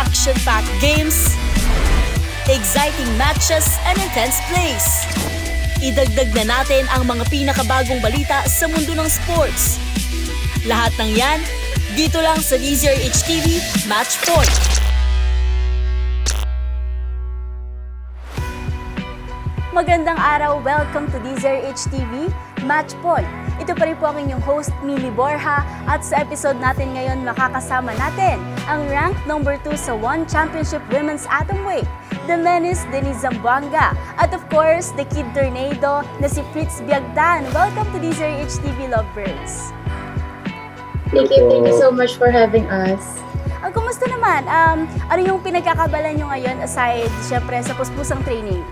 action-packed games, exciting matches, and intense plays. Idagdag na natin ang mga pinakabagong balita sa mundo ng sports. Lahat ng yan, dito lang sa DZRH TV Match Point. Magandang araw, welcome to DZRH TV Match Point. Ito pa rin po ang inyong host, Mili Borja, at sa episode natin ngayon makakasama natin ang rank number 2 sa One Championship Women's Atomweight, the menace Denise Zamboanga, at of course, the Kid Tornado na si Fritz Biagdan. Welcome to DZRH TV Lovebirds. Thank you, thank you so much for having us. Ang kumusta naman? Um, ano yung pinagkakabalan nyo ngayon aside, syempre, sa puspusang training?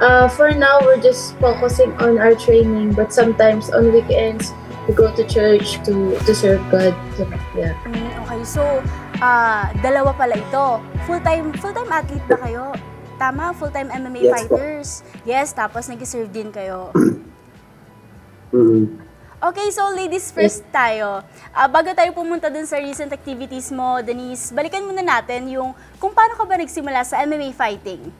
Uh, for now, we're just focusing on our training, but sometimes on weekends, we go to church to to serve God. So, yeah. Mm, okay, so ah dalawa pala ito. Full-time full-time athlete ba kayo? Tama, full-time MMA Yes po. fighters. Yes, tapos nag-serve din kayo. Mm. Okay, so ladies first tayo. Ah, bago tayo pumunta dun sa recent activities mo, Denise, balikan muna natin yung kung paano ka ba nagsimula sa MMA fighting.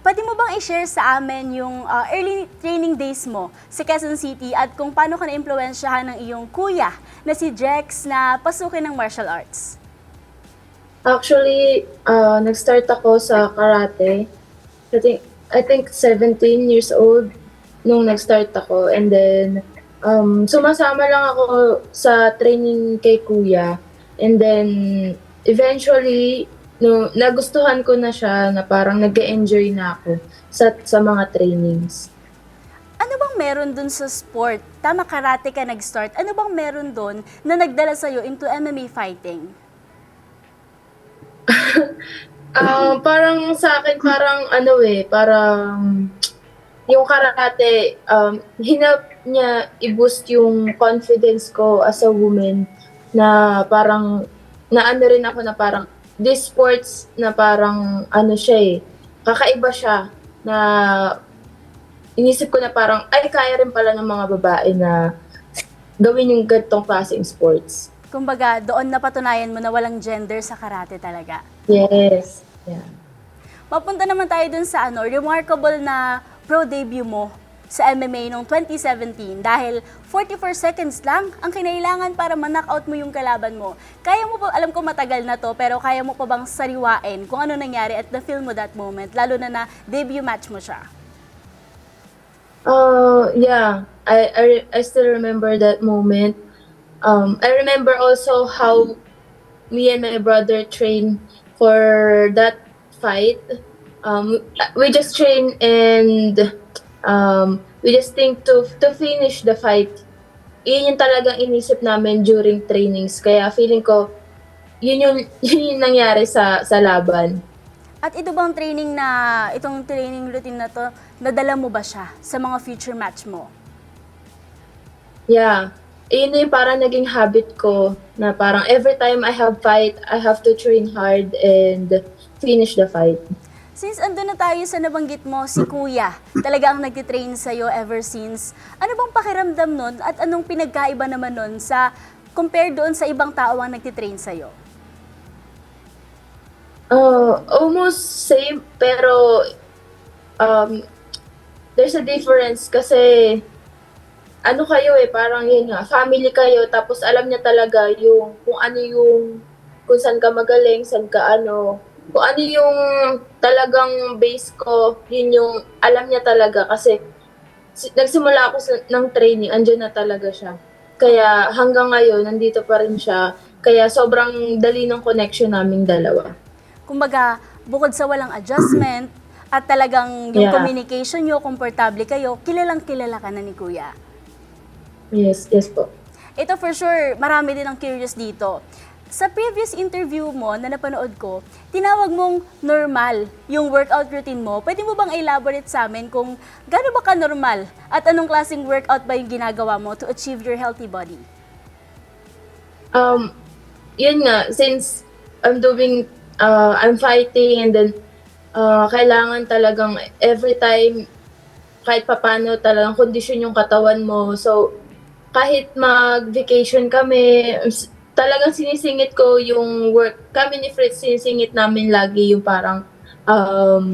Pwede mo bang i-share sa amin yung ah, early training days mo sa Quezon City at kung paano ka na-impluensyahan ng iyong kuya na si Jex na pasukin ng martial arts? Actually, uh, nag-start ako sa karate. I think, I think 17 years old nung nag-start ako. And then, um, sumasama lang ako sa training kay kuya. And then, eventually, no, nagustuhan ko na siya na parang nag enjoy na ako sa, sa mga trainings. Ano bang meron dun sa sport? Tama, karate ka nag-start. Ano bang meron dun na nagdala sa'yo into MMA fighting? Ah, parang sa akin, parang ano eh, parang yung karate, um, hinap niya i-boost yung confidence ko as a woman na parang, na ano rin ako na parang, this sports na parang, ano siya eh, kakaiba siya na inisip ko na parang, ay, kaya rin pala ng mga babae na gawin yung ganitong klaseng sports. Kumbaga, doon napatunayan mo na walang gender sa karate talaga. Yes. Yeah. Mapunta naman tayo dun sa ano, remarkable na pro debut mo sa MMA noong 2017 dahil 44 seconds lang ang kinailangan para ma-knockout mo yung kalaban mo. Kaya mo pa, alam ko matagal na to, pero kaya mo pa bang sariwain kung ano nangyari at na-feel mo that moment, lalo na na debut match mo siya? Uh, yeah, I, I, I still remember that moment. Um, I remember also how me and my brother trained for that fight. Um, we just train and um, we just think to to finish the fight. Yun yung talagang inisip namin during trainings. Kaya feeling ko, yun yung, yun yung nangyari sa, sa laban. At ito bang training na, itong training routine na to, nadala mo ba siya sa mga future match mo? Yeah. Yun yung parang naging habit ko na parang every time I have fight, I have to train hard and finish the fight. Since ando na tayo sa nabanggit mo, si Kuya, talaga ang nagtitrain sa'yo ever since. Ano bang pakiramdam nun at anong pinagkaiba naman nun sa compare doon sa ibang tao ang nagtitrain sa'yo? Uh, almost same, pero um, there's a difference kasi ano kayo eh, parang yun nga, family kayo, tapos alam niya talaga yung kung ano yung, kung saan ka magaling, saan ka ano, kung ano yung talagang base ko, yun yung alam niya talaga kasi si- nagsimula ako sa, ng training, andyan na talaga siya. Kaya hanggang ngayon, nandito pa rin siya. Kaya sobrang dali ng connection naming dalawa. Kumbaga, bukod sa walang adjustment at talagang yung Yeah. communication nyo, komportable kayo, kilalang kilala ka na ni Kuya. Yes, yes po. Ito for sure, marami din ang curious dito. Sa previous interview mo na napanood ko, tinawag mong normal yung workout routine mo. Pwede mo bang elaborate sa amin kung gaano ba ka-normal at anong klaseng workout ba yung ginagawa mo to achieve your healthy body? Um, yun nga, since I'm doing, uh, I'm fighting and then uh, kailangan talagang every time kahit papano talagang kondisyon yung katawan mo. So, kahit mag-vacation kami, talagang sinisingit ko yung work. Kami ni Fritz, sinisingit namin lagi yung parang um,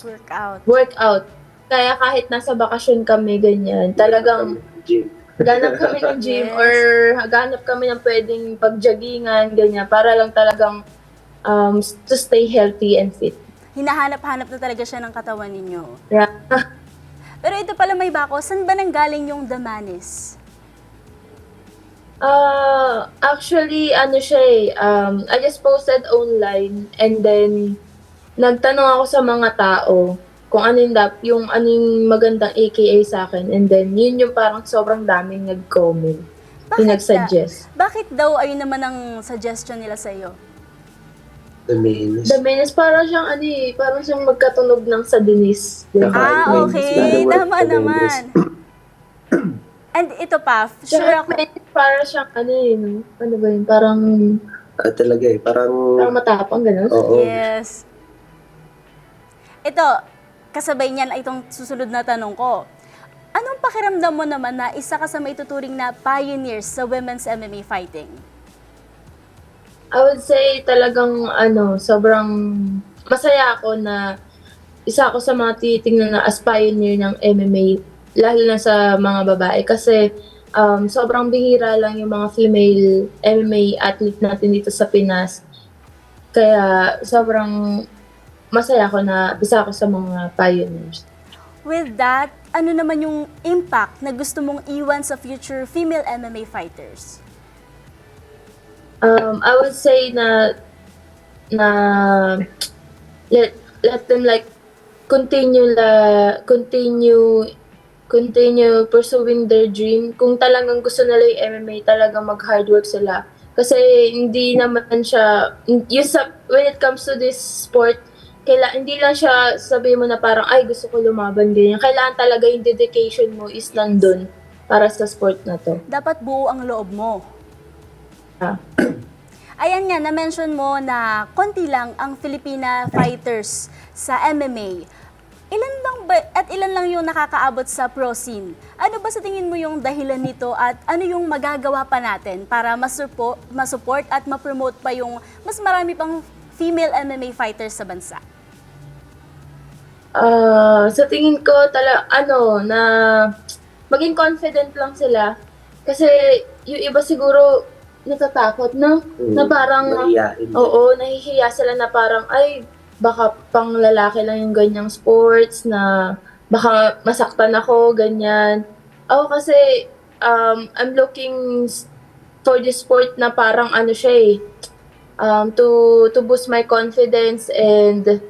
Workout. workout. Kaya kahit nasa bakasyon kami, ganyan, talagang ganap kami ng gym Yes. or ganap kami ng pwedeng pagjogingan, ganyan, para lang talagang um, to stay healthy and fit. Hinahanap-hanap na talaga siya ng katawan ninyo. Yeah. Pero ito pala may bako, saan ba nanggaling yung damanis? Uh, actually, ano siya eh, um, I just posted online and then nagtanong ako sa mga tao kung ano yung, dap, yung ano yung magandang AKA sa akin and then yun yung parang sobrang daming nag-comment, yung da- nag-suggest. bakit daw ayun naman ang suggestion nila sa iyo? The main. The menace, parang siyang ano eh, parang siyang magkatunog ng sa Denise. Ah, okay. Tama naman. And ito pa, sure Sure ako, parang siyang ano eh, no? ano ba yun, parang, Ah, talaga eh. Parang, parang matapang gano'n. oo. yes. Ito, kasabay niyan ay itong susunod na tanong ko. Anong pakiramdam mo naman na isa ka sa may tuturing na pioneers sa women's MMA fighting? I would say talagang ano, sobrang masaya ako na isa ako sa mga titingnan na as pioneer ng MMA, lalo na sa mga babae. Kasi um, sobrang bihira lang yung mga female MMA athlete natin dito sa Pinas. Kaya sobrang masaya ako na isa ako sa mga pioneers. With that, ano naman yung impact na gusto mong iwan sa future female MMA fighters? Um, I would say na na let let them like continue la continue continue pursuing their dream. Kung talagang gusto nila yung MMA, talagang mag-hard work sila. Kasi hindi naman siya, yung sa, when it comes to this sport, kaila, hindi lang siya sabi mo na parang, ay gusto ko lumaban, ganyan. Kailangan talaga yung dedication mo is nandun para sa sport na to. Dapat buo ang loob mo. Ah. Ayan nga, na-mention mo na konti lang ang Filipina fighters sa MMA. Ilan lang ba, at ilan lang yung nakakaabot sa pro scene? Ano ba sa tingin mo yung dahilan nito at ano yung magagawa pa natin para masupo, masupport at ma-promote pa yung mas marami pang female MMA fighters sa bansa? Ah, sa tingin ko tala ano na maging confident lang sila kasi yung iba siguro natatakot no Mm. na parang Mahiyain. oo nahihiya sila na parang ay baka pang lalaki lang yung ganyang sports na baka masaktan ako ganyan ako kasi um, I'm looking for this sport na parang ano siya eh um, to to boost my confidence and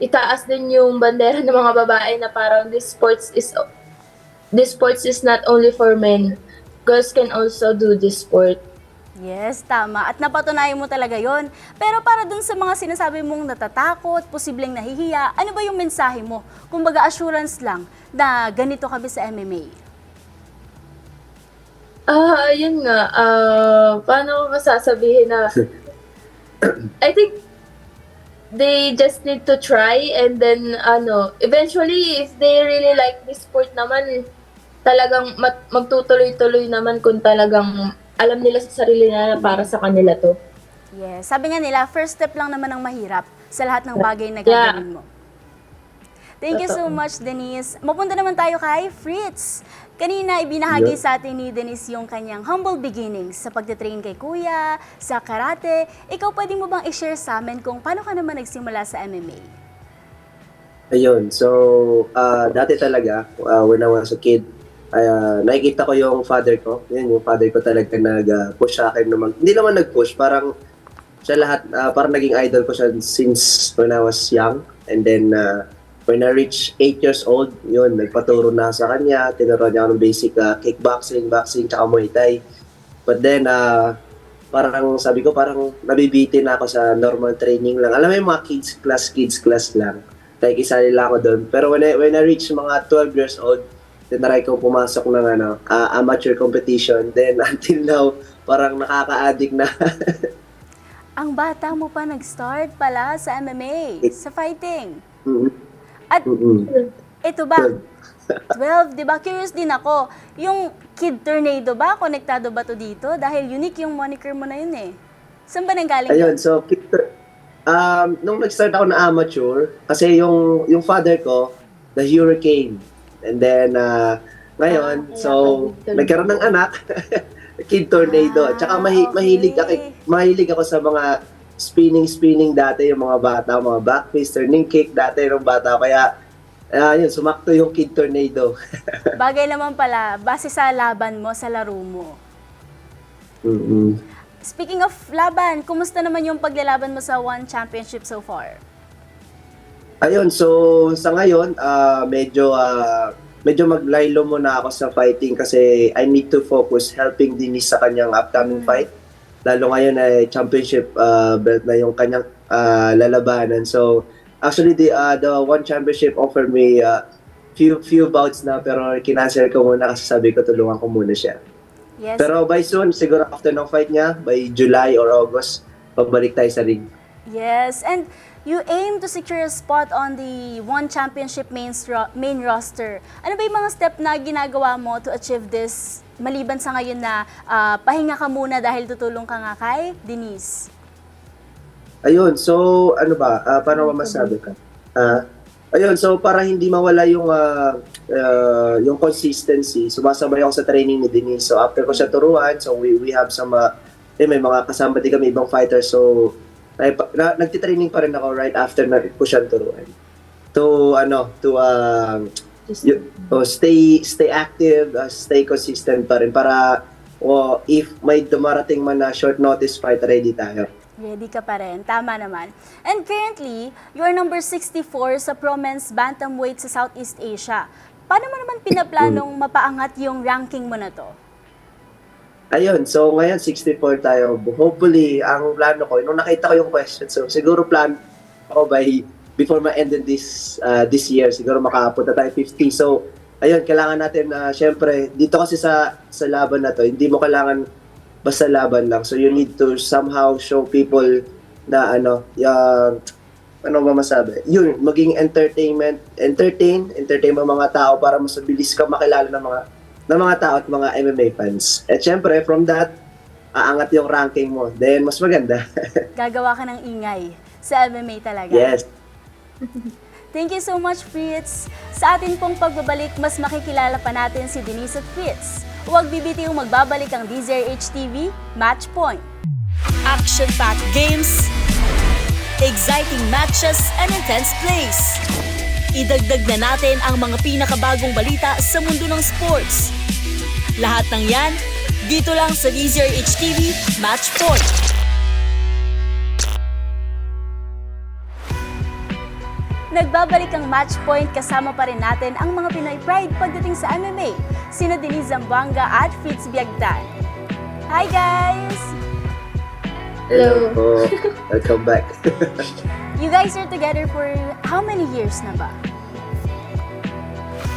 itaas din yung bandera ng mga babae na parang this sports is this sports is not only for men. Girls can also do this sport. Yes, tama. At napatunayan mo talaga yon. Pero para dun sa mga sinasabi mong natatakot, posibleng nahihiya, ano ba yung mensahe mo? Kumbaga assurance lang na ganito kami sa MMA. Ah, yun nga. Ah, paano ko masasabihin na I think they just need to try and then ano, eventually if they really like this sport naman talagang mat- magtutuloy-tuloy naman kung talagang alam nila sa sarili nila na para sa kanila to. Yes, sabi nga nila, first step lang naman ang mahirap sa lahat ng bagay na Yeah. gagawin mo. Thank you so much, Denise. Mapunta naman tayo kay Fritz. Kanina, ibinahagi Yeah. sa atin ni Denise yung kanyang humble beginnings sa pagtitrain kay Kuya, sa karate. Ikaw, pwede mo bang i-share sa amin kung paano ka naman nagsimula sa MMA? Ayun. So, ah, dati talaga, ah, when I was a kid, ah, nakikita ko yung father ko. Yun, yung father ko talaga nag-push sa akin. Na mag, hindi naman nag-push, parang siya lahat, ah, parang naging idol ko siya since when I was young. And then, ah, when I reached 8 years old, yun, nagpaturo na sa kanya. Tinuruan niya ako ng basic ah, kickboxing, boxing, tsaka Muay Thai. But then, ah, parang sabi ko, parang nabibitin na ako sa normal training lang. Alam mo yung mga kids class, kids class lang. Like, isa nila ako doon. Pero when I, when I reached mga 12 years old, tinry kong pumasok ng ano, ah, amateur competition. Then, until now, parang nakaka-addict na. Ang bata mo pa nag-start pala sa MMA, sa fighting. Mm, At mm, mm. Ito ba? 12, di ba? Curious din ako. Yung Kid Tornado ba? Konektado ba to dito? Dahil unique yung moniker mo na yun eh. Saan ba nanggaling Ayun, yun? so, kita- um, nung nag-start ako na amateur, kasi yung, yung father ko, the hurricane. And then, uh, ngayon, Ah, so, nagkaroon ng anak, kid tornado. Ah, Tsaka mahi- okay. mahilig, ako, mahilig ako sa mga spinning-spinning dati, yung mga bata, mga backfist, turning kick dati yung bata. Kaya, uh, yun, sumakto yung kid tornado. Bagay naman pala, base sa laban mo, sa laro mo. mm Speaking of laban, kumusta naman yung paglalaban mo sa One Championship so far? Ayun, so sa ngayon, ah, medyo ah, medyo maglaylo muna ako sa fighting kasi I need to focus helping Denise sa kanyang upcoming fight. Lalo ngayon ay championship ah, belt na yung kanyang ah, lalabanan. So actually the ah, the one championship offered me ah, few few bouts na pero kinansel ko muna kasi sabi ko tulungan ko muna siya. Yes. Pero by soon, siguro after ng fight niya, by July or August, pagbalik tayo sa ring. Yes, and you aim to secure a spot on the One Championship main, main roster. Ano ba yung mga step na ginagawa mo to achieve this maliban sa ngayon na ah, pahinga ka muna dahil tutulong ka nga kay Denise? Ayun, so ano ba, ah, paano ba masabi ka? Ah, ayun, so para hindi mawala yung ah, ah, yung consistency, sumasabay ako sa training ni Denise. So after ko siya turuan, so we we have some uh, eh, may mga kasama din kami ibang fighters. So ay, pa- na, nagti-training pa rin ako right after na ko siya turuan. To ano, to uh, y- oh, stay stay active, uh, stay consistent pa rin para oh, if may dumarating man na short notice fight, ready tayo. Ready ka pa rin. Tama naman. And currently, you are number 64 sa Pro Men's Bantamweight sa Southeast Asia. Paano mo naman pinaplanong mapaangat yung ranking mo na to? Ayun, so ngayon 64 tayo. Hopefully, ang plano ko, nung nakita ko yung question, so siguro plan ako by before ma-end this uh, this year, siguro makapunta tayo 50. So, ayun, kailangan natin na syempre dito kasi sa sa laban na to, hindi mo kailangan basta laban lang. So you need to somehow show people na ano, yung ano ba masabi? Yun, maging entertainment, entertain, entertain mo mga tao para mas mabilis ka makilala ng mga ng mga tao at mga MMA fans. At syempre, from that, aangat yung ranking mo. Then, mas maganda. Gagawa ka ng ingay sa MMA talaga. yes. Thank you so much, Fritz. Sa atin pong pagbabalik, mas makikilala pa natin si Denise at Fritz. Huwag bibitiw magbabalik ang DZRH TV Match Point. Action-packed games, exciting matches, and intense plays. Idagdag na natin ang mga pinakabagong balita sa mundo ng sports. Lahat ng yan, dito lang sa DZRH TV Match Point. Nagbabalik ang match point kasama pa rin natin ang mga Pinoy Pride pagdating sa MMA, sina Denise Zamboanga at Fritz Biagdan. Hi guys! Hello. po. Welcome back. You guys are together for how many years na ba?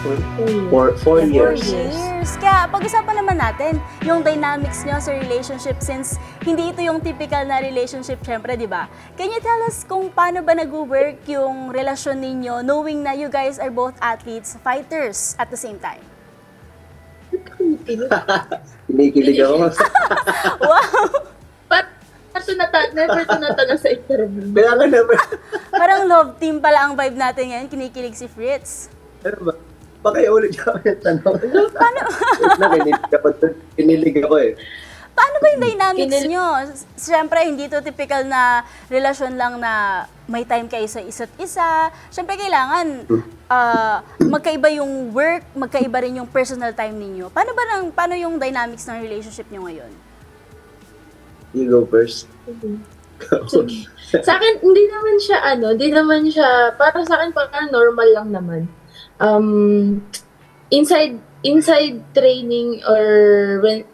For four Four years. years. Kaya pag-usapan naman natin yung dynamics nyo sa relationship since hindi ito yung typical na relationship syempre, di ba? Can you tell us kung paano ba nag-work yung relasyon ninyo knowing na you guys are both athletes, fighters at the same time? Kinikilig ako. Wow! Never tunata, never tunata na sa interview. Kaya nga naman. Parang love team pala ang vibe natin ngayon. Kinikilig si Fritz. Ano ba? Pakaiulit ako yung tanong. Paano? Kinilig ako. Kinilig ako eh. Paano ba yung dynamics Kinil- nyo? Siyempre, hindi to typical na relasyon lang na may time kayo sa isa't isa. Siyempre, kailangan ah, magkaiba yung work, magkaiba rin yung personal time ninyo. Paano ba nang, paano yung dynamics ng relationship nyo ngayon? You go first. Sige. Sa akin, hindi naman siya ano, hindi naman siya, para sa akin parang normal lang naman. Um, inside, inside training or when,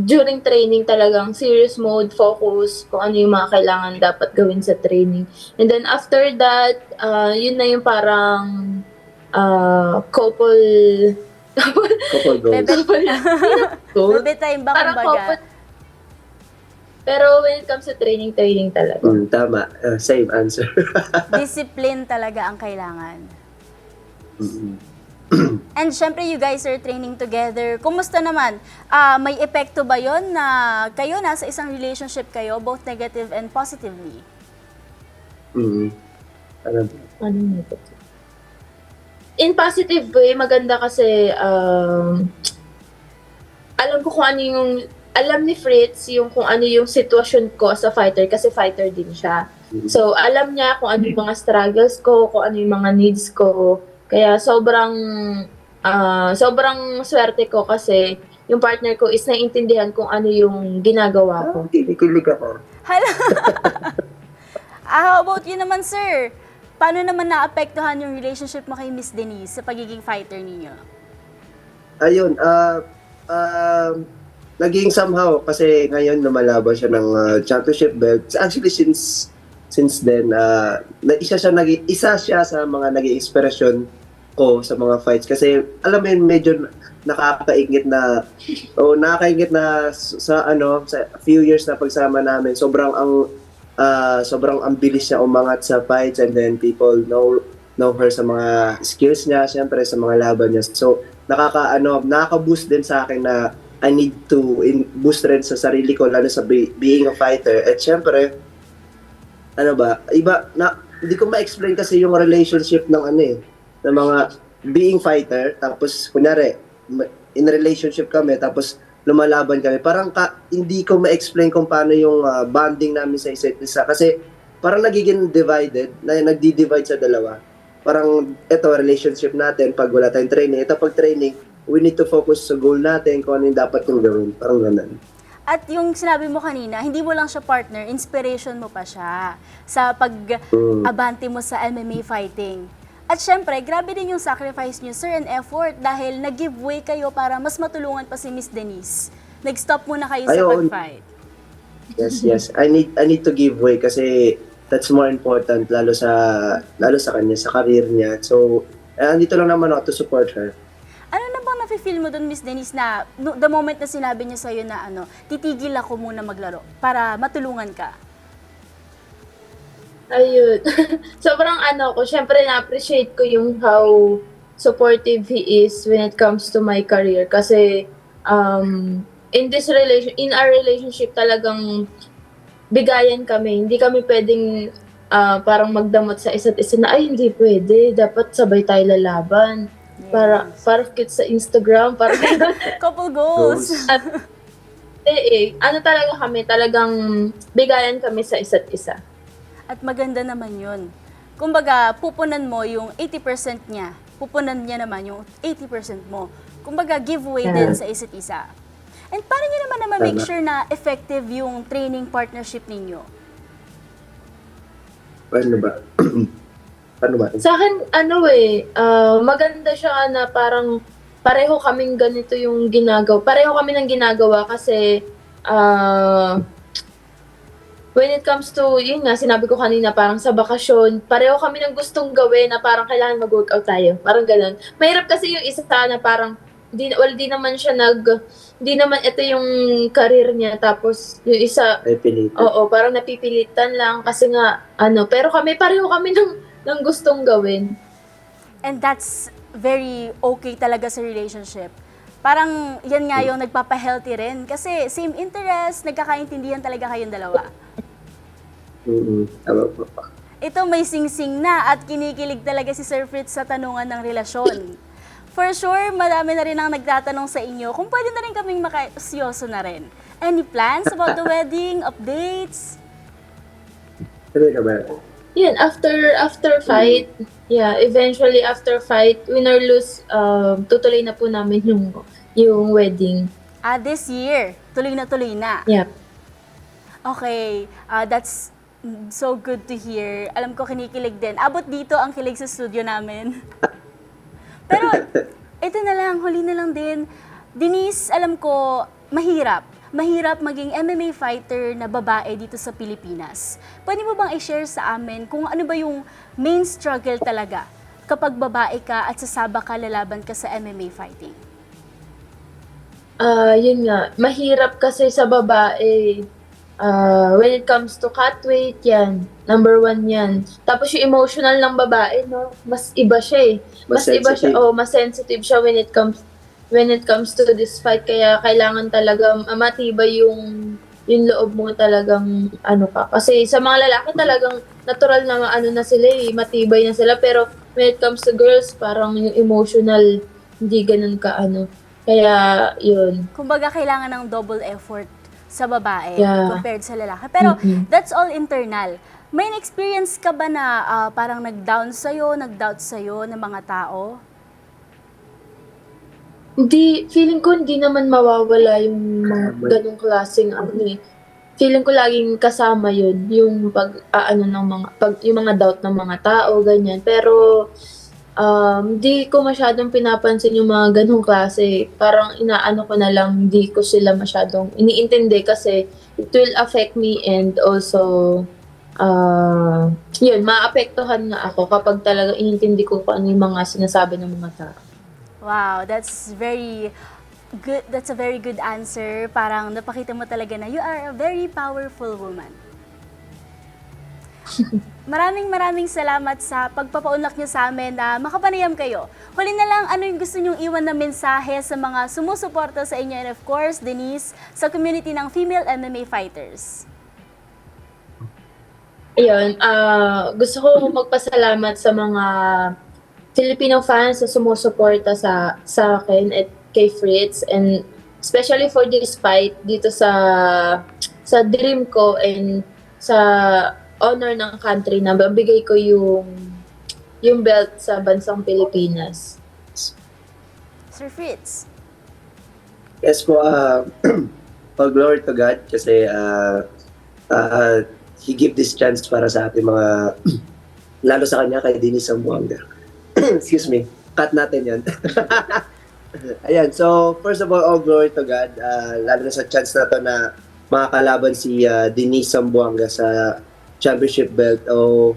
during training talagang serious mode, focus, kung ano yung mga kailangan dapat gawin sa training. And then after that, uh, yun na yung parang uh, couple, couple, Couple goals. Couple, bebe time ba parang kumbaga? couple. Pero when it comes to training, training talaga. Mm, tama. Uh, same answer. Discipline talaga ang kailangan. And syempre, you guys are training together. Kumusta naman? Ah, may epekto ba yon na kayo nasa isang relationship kayo, both negative and positively? Mm. Ano? ano na ito? In positive way, maganda kasi um, alam ko kung ano yung alam ni Fritz yung kung ano yung sitwasyon ko as a fighter kasi fighter din siya. So, alam niya kung ano yung mga struggles ko, kung ano yung mga needs ko. Kaya sobrang ah, sobrang swerte ko kasi yung partner ko is naiintindihan kung ano yung ginagawa ko. Ah, kinikilig ako. Hala! ah, how about you naman, sir? Paano naman naapektuhan yung relationship mo kay Miss Denise sa pagiging fighter ninyo? Ayun, ah um, naging somehow kasi ngayon lumalaban siya ng ah, championship belt. Actually since since then ah, na isa siya naging isa siya sa mga naging inspirasyon ko sa mga fights. Kasi alam mo yun medyo nakakaingit na o nakakaingit na sa ano sa few years na pagsama namin sobrang ang ah, sobrang ang bilis niya umangat sa fights and then people know know her sa mga skills niya syempre sa mga laban niya. So nakaka ano nakaka-boost din sa akin na I need to in, boost rin sa sarili ko lalo sa be- being a fighter. At syempre ano ba iba na hindi ko ma-explain kasi yung relationship ng ano eh ng mga being fighter tapos kunyari in relationship kami tapos lumalaban kami. Parang ka, hindi ko ma-explain kung paano yung ah, bonding namin sa isa't isa. Kasi parang nagiging divided na nagdi-divide sa dalawa. Parang ito relationship natin pag wala tayong training ito pag training we need to focus sa goal natin kung ano yung dapat kong gawin. Parang ganun. At yung sinabi mo kanina, hindi mo lang siya partner, inspiration mo pa siya sa Mm. pag-abante mo sa MMA fighting. At syempre, grabe din yung sacrifice niyo, sir, and effort dahil nag-give way kayo para mas matulungan pa si Miss Denise. Nag-stop muna kayo sa Ayun. pag-fight. Yes, yes. I need I need to give way kasi that's more important lalo sa lalo sa kanya, sa career niya. So, eh, andito lang naman ako to support her. Ano na bang nafe-feel mo doon, Miss Denise, na no- the moment na sinabi niya sa'yo na ano, titigil ako muna maglaro para matulungan ka? Ayun. Sobrang ano ko, syempre na-appreciate ko yung how supportive he is when it comes to my career. Kasi um, in this relation, in our relationship talagang bigayan kami. Hindi kami pwedeng ah, parang magdamot sa isa't isa na, ay hindi pwede, dapat sabay tayo lalaban. Para, para cute sa Instagram, para Couple goals. Goals. eh, eh, ano talaga kami, talagang bigayan kami sa isa't isa. At maganda naman yun. Kumbaga, pupunan mo yung 80% niya. Pupunan niya naman yung 80% mo. Kumbaga, giveaway din sa isa't isa. And paano niyo naman naman make sure na effective yung training partnership ninyo? Ano ba? ano ba? Sa akin, ano eh, ah, maganda siya na parang pareho kaming ganito yung ginagawa. Pareho kami ng ginagawa kasi ah, when it comes to, yun nga, sinabi ko kanina, parang sa bakasyon, pareho kami ng gustong gawin na parang kailangan mag-workout tayo. Parang ganun. Mahirap kasi yung isa na parang, di, well, di naman siya nag, di naman ito yung career niya. Tapos, yung isa, Ay, pilit. Oo, parang napipilitan lang kasi nga, ano, pero kami, pareho kami ng, ng gustong gawin. And that's very okay talaga sa relationship. Parang yan nga yung nagpapa-healthy rin. Kasi same interest, nagkakaintindihan talaga kayong dalawa. Tama po. Ito may sing-sing na at kinikilig talaga si Sir Fritz sa tanungan ng relasyon. For sure, madami na rin ang nagtatanong sa inyo kung pwede na rin kaming makasyoso na rin. Any plans about the wedding? Updates? Ka ba? Yun, after after fight, yeah, eventually after fight, win or lose, um, tutuloy na po namin yung yung wedding. Ah, this year. Tuloy na tuloy na. Yeah. Okay, ah, that's so good to hear. Alam ko kinikilig din. Abot dito ang kilig sa studio namin. Pero, ito na lang, huli na lang din. Denise, alam ko, mahirap. Mahirap maging MMA fighter na babae dito sa Pilipinas. Pwede mo bang i-share sa amin kung ano ba yung main struggle talaga kapag babae ka at sasaba ka lalaban ka sa MMA fighting? Ah, yun nga, mahirap kasi sa babae Ah, when it comes to cut weight, yan. Number one yan. Tapos yung emotional ng babae, no? Mas iba siya eh. Mas, Mas iba siya, oh, mas sensitive siya when it comes when it comes to this fight. Kaya kailangan talaga matibay yung yung loob mo talagang ano ka. Kasi sa mga lalaki talagang natural na ano na sila eh, matibay na sila. Pero when it comes to girls, parang yung emotional, hindi ganun ka ano. Kaya, yun. Kumbaga, kailangan ng double effort sa babae Yeah. compared sa lalaki. Pero Mhm. that's all internal. May experience ka ba na ah, parang nag-down sa'yo, nag-doubt sa'yo ng mga tao? Hindi, feeling ko hindi naman mawawala yung mga ganong klaseng ano eh. Feeling ko laging kasama yun, yung pag aano ng mga pag yung mga doubt ng mga tao ganyan. Pero um hindi ko masyadong pinapansin yung mga ganong klase. Parang inaano ko na lang, hindi ko sila masyadong iniintindi kasi it will affect me and also uh, yun, maapektuhan nga ako kapag talaga inintindi ko kung ano yung mga sinasabi ng mga tao. Wow, that's very good. That's a very good answer. Parang napakita mo talaga na you are a very powerful woman. Maraming maraming salamat sa pagpapaunlak niyo sa amin na makapanayam kayo. Huli na lang, ano yung gusto niyong iwan na mensahe sa mga sumusuporta sa inyo and of course, Denise, sa community ng female MMA fighters. Ayun, ah gusto ko magpasalamat sa mga Filipino fans na sumusuporta sa sa akin at kay Fritz and especially for this fight dito sa sa dream ko and sa honor ng country na babigay ko yung yung belt sa bansang Pilipinas. Sir Fritz. Yes po, uh, all glory to God kasi uh, uh, He give this chance para sa ating mga, lalo sa kanya, kay Denise Zamboanga. Excuse me, cut natin yan. Ayan, so first of all, all glory to God, uh, lalo na sa chance na to na makakalaban si uh, Denise Zamboanga sa championship belt. O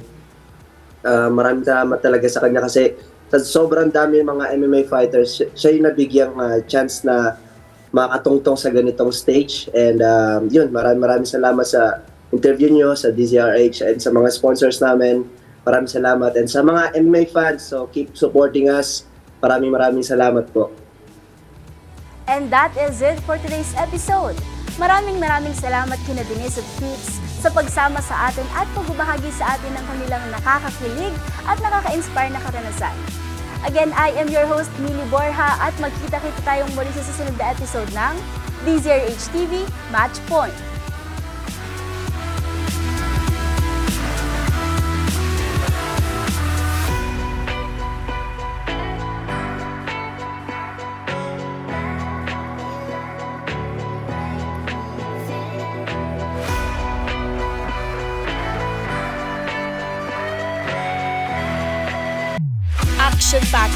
uh, maraming salamat talaga sa kanya kasi sa sobrang dami ng mga MMA fighters, siya, yung nabigyang uh, chance na makatungtong sa ganitong stage. And um, yun, maraming maraming salamat sa interview nyo, sa DZRH, and sa mga sponsors namin. Maraming salamat. And sa mga MMA fans, so keep supporting us. Maraming maraming salamat po. And that is it for today's episode. Maraming maraming salamat kina Denise at Fritz sa pagsama sa atin at pagbabahagi sa atin ng kanilang nakakakilig at nakaka-inspire na karanasan. Again, I am your host, Mili Borja, at magkita-kita tayong muli sa susunod na episode ng DZRH TV Match Point.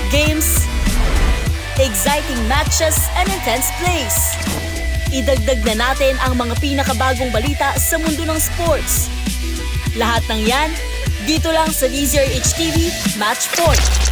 Games, exciting matches, and intense plays. Idagdag na natin ang mga pinakabagong balita sa mundo ng sports. Lahat ng yan, dito lang sa DZRH TV Match Point.